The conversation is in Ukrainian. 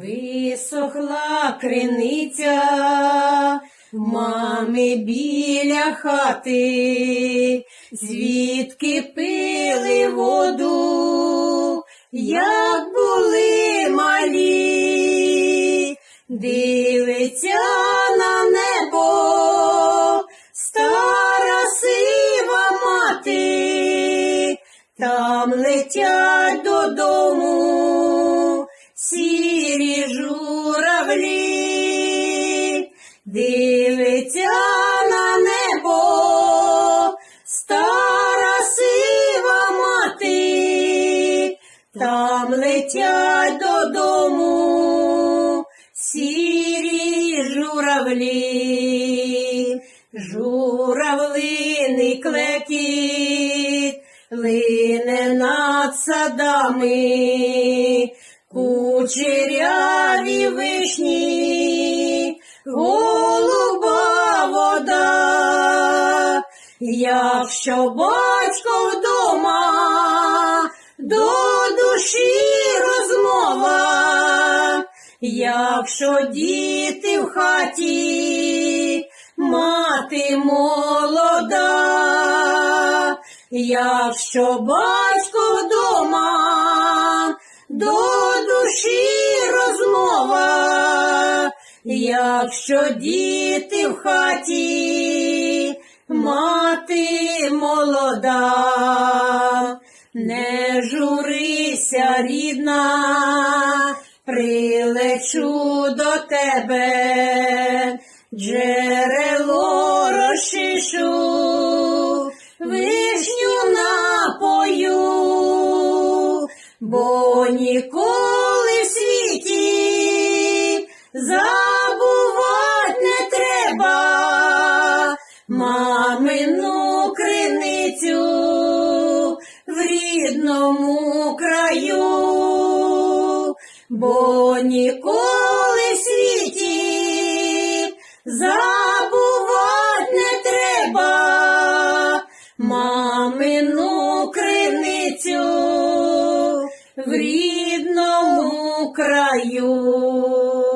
Висохла криниця мами біля хати, звідки пили воду, як були малі, дивиться на небо, стара сива мати, там летять додому сірі журавлі, дивиться на небо, стара сива мати, там летять додому сірі журавлі, журавлиний клекіт, лине над садами, кучеряві вишні, голуба вода, якщо батько вдома, до душі розмова, якщо діти в хаті, мати молода, якщо батько вдома, до душі розмова, якщо діти в хаті, мати молода, не журися, рідна, прилечу до тебе, джерело розчишу, вишню напою, бо ніколи мамину криницю в рідному краю, бо ніколи в світі забувать не треба мамину криницю в рідному краю.